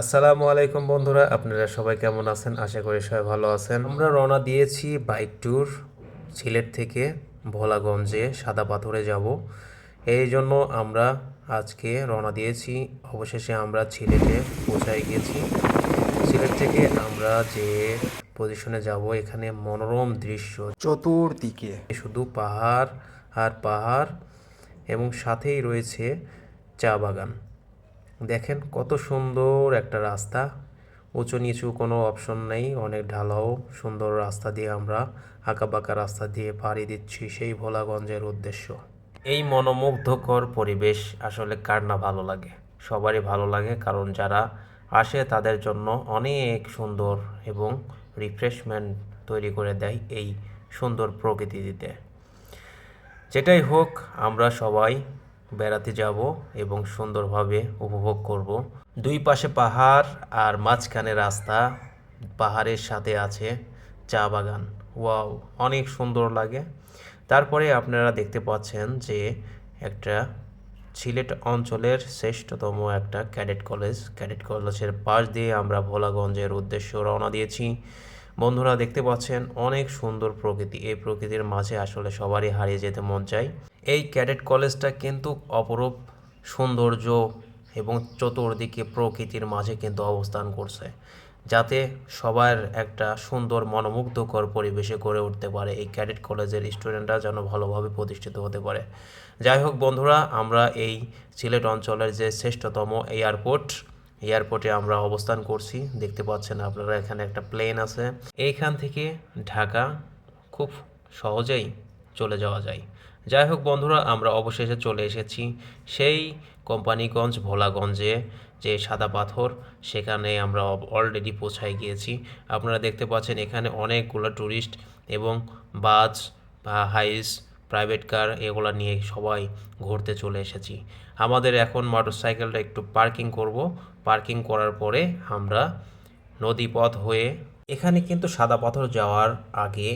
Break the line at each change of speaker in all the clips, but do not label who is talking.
আসসালামু আলাইকুম বন্ধুরা আপনারা সবাই কেমন আছেন? আশা করি সবাই ভালো আছেন। আমরা রওনা দিয়েছি বাইক ট্যুর সিলেট থেকে ভোলাগঞ্জে সাদা পাথরে যাব। এই জন্য আমরা আজকে রওনা দিয়েছি। অবশেষে আমরা সিলেটে পৌঁছায় গিয়েছি সিলেট থেকে আমরা যে পজিশনে যাব এখানে মনোরম দৃশ্য।
চতুর্দিকে।
শুধু পাহাড় আর পাহাড় এবং সাথেই রয়েছে চা বাগান। দেখেন কত সুন্দর একটা রাস্তা। উঁচু নিচু কোনো অপশন নেই, অনেক ঢালাও। সুন্দর রাস্তা দিয়ে আমরা আঁকাবাঁকা রাস্তা দিয়ে পাড়ি দিচ্ছি সেই ভোলাগঞ্জের উদ্দেশ্য। এই মনোমুগ্ধকর পরিবেশ আসলে কার না ভালো লাগে? সবারই ভালো লাগে, কারণ যারা আসে তাদের জন্য অনেক সুন্দর এবং রিফ্রেশমেন্ট তৈরি করে দেয় এই সুন্দর প্রকৃতি দিতে। যেটাই হোক, আমরা সবাই বেড়াতে যাব এবং সুন্দরভাবে উপভোগ করব। দুই পাশে পাহাড় আর মাঝখানে রাস্তা পাহাড়ের সাথে আছে চা বাগান। ওয়াও, অনেক সুন্দর লাগে। তারপরে আপনারা দেখতে পাচ্ছেন যে একটা সিলেট অঞ্চলের শ্রেষ্ঠতম একটা ক্যাডেট কলেজ। ক্যাডেট কলেজের পাশ দিয়ে আমরা ভোলাগঞ্জের উদ্দেশ্য রওনা দিয়েছি। বন্ধুরা দেখতে পাচ্ছেন অনেক সুন্দর প্রকৃতি। এই প্রকৃতির মাঝে আসলে সবারই হারিয়ে যেতে মন চায় এই ক্যাডেট কলেজটা কিন্তু অপরূপ সৌন্দর্য এবং চতুর্দিকে প্রকৃতির মাঝে কিন্তু অবস্থান করছে, যাতে সবার একটা সুন্দর মনোমুগ্ধকর পরিবেশে গড়ে উঠতে পারে এই ক্যাডেট কলেজের স্টুডেন্টরা যেন ভালোভাবে প্রতিষ্ঠিত হতে পারে। যাই হোক বন্ধুরা, আমরা এই সিলেট অঞ্চলের যে শ্রেষ্ঠতম এয়ারপোর্ট এয়ারপোর্টে আমরা অবস্থান করছি। দেখতে পাচ্ছেন আপনারা এখানে একটা প্লেন আছে। এইখান থেকে ঢাকা খুব সহজেই চলে যাওয়া যায়। যাই হোক বন্ধুরা, আমরা অবশেষে চলে এসেছি সেই কোম্পানিগঞ্জ ভোলাগঞ্জে যে সাদা পাথর, সেখানে আমরা অলরেডি পৌঁছায় গিয়েছি। আপনারা দেখতে পাচ্ছেন এখানে অনেকগুলো ট্যুরিস্ট এবং বাস বা হাইস প্রাইভেট কার এগুলো নিয়ে সবাই ঘুরতে চলে এসেছি। আমাদের এখন মোটরসাইকেলটা একটু পার্কিং করব। পার্কিং করার পরে আমরা নদীপথ হয়ে এখানে কিন্তু সাদা পাথর যাওয়ার আগে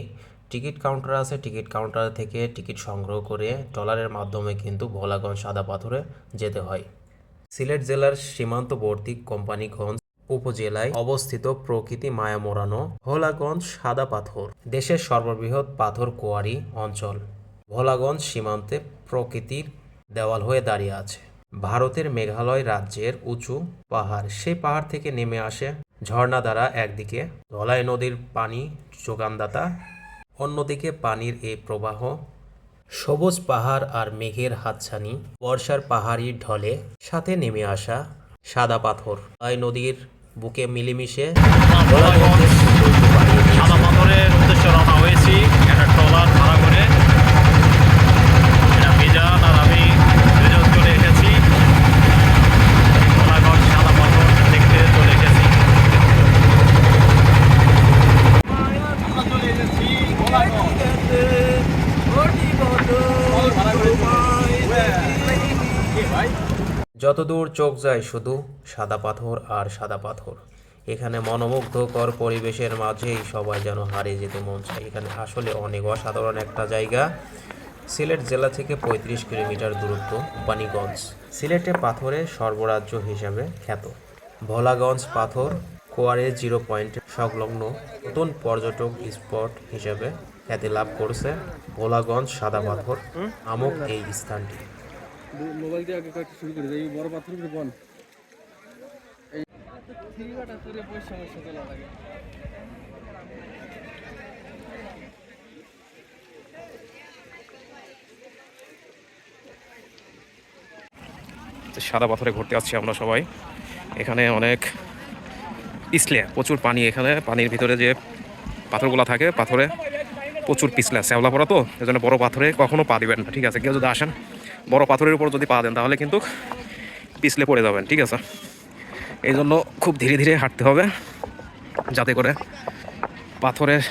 টিকিট কাউন্টার আছে। টিকিট কাউন্টার থেকে টিকিট সংগ্রহ করে ডলারের মাধ্যমে কিন্তু ভোলাগঞ্জ সাদা পাথরে যেতে হয়। সিলেট জেলার সীমান্তবর্তী কোম্পানিগঞ্জ উপজেলায় অবস্থিত প্রকৃতি মায়া মোড়ানো ভোলাগঞ্জ সাদা পাথর, দেশের সর্ববৃহৎ পাথর কোয়ারি অঞ্চল। ভোলাগঞ্জ সীমান্তে প্রকৃতির দেওয়াল হয়ে দাঁড়িয়ে আছে। ভারতের মেঘালয় রাজ্যের উঁচু পাহাড়, সেই পাহাড় থেকে নেমে আসে ঝর্ণা দ্বারা একদিকে ধলাই নদীর পানি যোগানদাতা, অন্যদিকে পানির এই প্রবাহ। সবুজ পাহাড় আর মেঘের হাতছানি, বর্ষার পাহাড়ি ঢলে সাথে নেমে আসা সাদা পাথর। তাই নদীর বুকে মিলেমিশে
সাদা পাথরের উদ্দেশ্যে রওনা হয়েছি একটা ট্রলার ভাড়া করে এটা মিজান আর আমি দুজন চলে এসেছি ভোলাগঞ্জ সাদা পাথর দেখতে চলে এসেছি আমরা চলে এসেছি ভোলাগঞ্জ ভাড়া করেছি ভাই
যতদূর চোখ যায় শুধু সাদা পাথর আর সাদা পাথর। এখানে মনোমুগ্ধকর পরিবেশের মাঝেই সবাই যেন হারিয়ে যেতে মন চায়। এখানে আসলে অনেক অসাধারণ একটা জায়গা। সিলেট জেলা থেকে পঁয়ত্রিশ কিলোমিটার দূরত্ব, বাণীগঞ্জ। সিলেটে পাথরের সর্বরাজ্য হিসাবে খ্যাত। ভোলাগঞ্জ পাথর কোয়ারে জিরো পয়েন্ট সংলগ্ন নতুন পর্যটক স্পট হিসেবে খ্যাতি লাভ করছে ভোলাগঞ্জ সাদা পাথর। নামক এই স্থানটি।
মোবাইল দিয়ে আগে কয়েকটা শুরু করে এই বড় পাথর বন এই করে তোলা লাগে।
তো সাদা পাথরে ঘুরতে আসছি আমরা সবাই। এখানে অনেক পিছলে প্রচুর পানি এখানে। পানির ভিতরে যে পাথরগুলো থাকে পাথরে প্রচুর পিছলে শ্যাওলা পড়া তো এজন্য বড় পাথরে কখনো পা দিবেন না ঠিক আছে? কেউ যদি আসেন বড় পাথরের উপর যদি পা দেন, তাহলে কিন্তু পিছলে পড়ে যাবেন, ঠিক আছে? এই জন্য খুব ধীরে ধীরে হাঁটতে হবে, যাতে করে পাথরের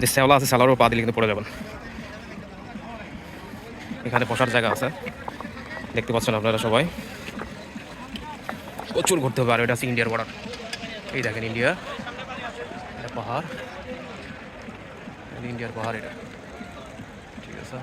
যে শ্যাওলা আছে, শ্যাওলার পা দিলে কিন্তু পড়ে যাবেন। এখানে বসার জায়গা আছে, দেখতে পাচ্ছেন আপনারা সবাই। প্রচুর ঘুরতে হবে, আর এটা আছে ইন্ডিয়ার বর্ডার এই দেখেন ইন্ডিয়া পাহাড়। ইন্ডিয়ার পাহাড় এটা। ঠিক আছে?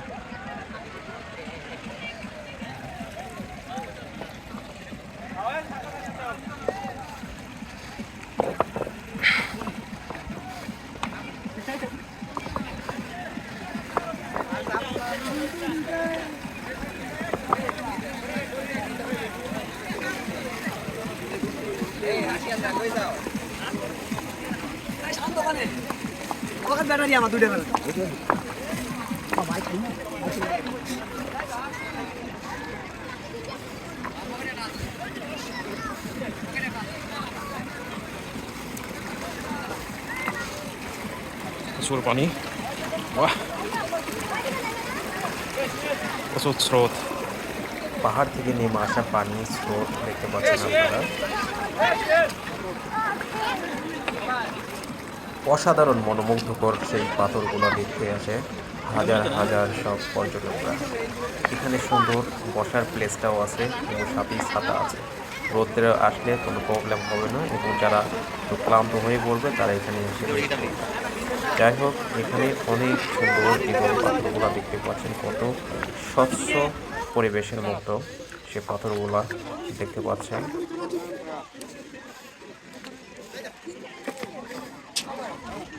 ব্যাটারি আমার দুটো বেলা
প্রচুর পানি বাহ প্রচুর স্রোত
পাহাড় থেকে নেমে আসা পানি স্রোত দেখতে পাচ্ছেন আপনারা অসাধারণ মনোমুগ্ধকর সেই পাথরগুলো দেখতে আসে। হাজার হাজার সব পর্যটকরা। এখানে সুন্দর বসার প্লেসটাও আছে এবং সাথেই ছাতা আছে। রোদ্রে আসলে কোনো প্রবলেম হবে না এবং যারা ক্লান্ত হয়ে পড়বে, তারা এখানে এসে যাই হোক, এখানে অনেক সুন্দর এবং পাথরগুলো দেখতে পাচ্ছেন। কত স্বচ্ছ পরিবেশের মতো সে পাথরগুলা দেখতে পাচ্ছেন।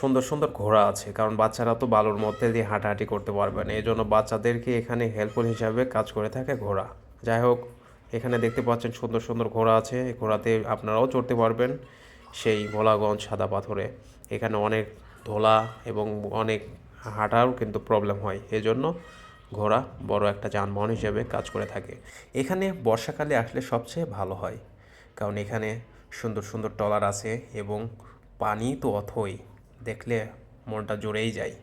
সুন্দর সুন্দর ঘোড়া আছে, কারণ বাচ্চারা তো বালুর মধ্যে দিয়ে হাঁটাহাঁটি করতে পারবে না এই জন্য বাচ্চাদেরকে এখানে হেল্পফুল হিসাবে কাজ করে থাকে ঘোড়া। যাই হোক, এখানে দেখতে পাচ্ছেন সুন্দর সুন্দর ঘোড়া আছে ঘোড়াতে আপনারাও চড়তে পারবেন সেই ভোলাগঞ্জ সাদা পাথরে। এখানে অনেক ধোলা এবং অনেক হাঁটাও কিন্তু প্রবলেম হয়। এজন্য ঘোড়া বড় একটা যানবাহন হিসেবে কাজ করে থাকে। এখানে বর্ষাকালে আসলে সবচেয়ে ভালো হয়। কারণ এখানে সুন্দর সুন্দর টলার আছে এবং পানি তো অথই। দেখলে মনটা জুড়েই যায়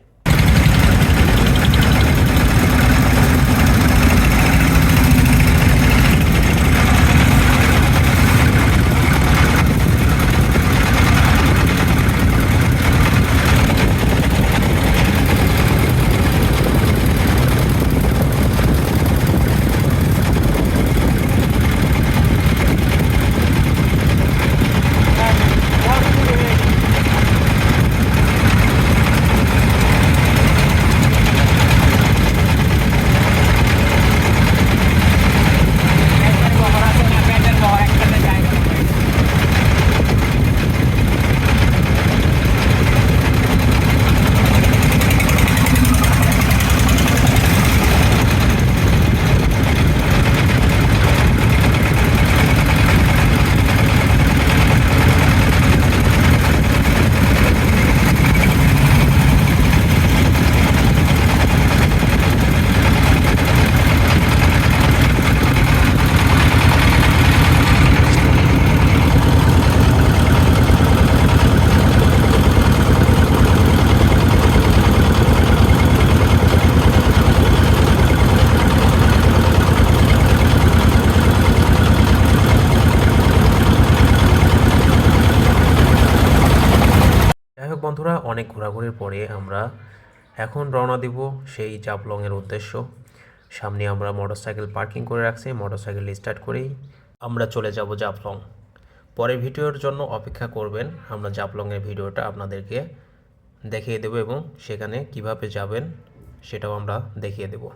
যাই হোক বন্ধুরা, অনেক ঘোরাঘুরির পরে আমরা এখন রওনা দিব সেই জাপলংয়ের উদ্দেশ্য। সামনে আমরা মোটরসাইকেল পার্কিং করে রাখছি, মোটরসাইকেল স্টার্ট করেই আমরা চলে যাব জাপলং পরের ভিডিওর জন্য অপেক্ষা করবেন, আমরা জাপলংয়ের ভিডিওটা আপনাদেরকে দেখিয়ে দেবো এবং সেখানে কীভাবে যাবেন সেটাও আমরা দেখিয়ে দেবো।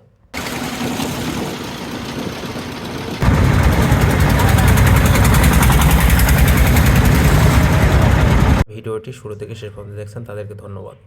ভিডিওটি শুরু থেকে শেষ পর্যন্ত দেখছেন তাদেরকে ধন্যবাদ।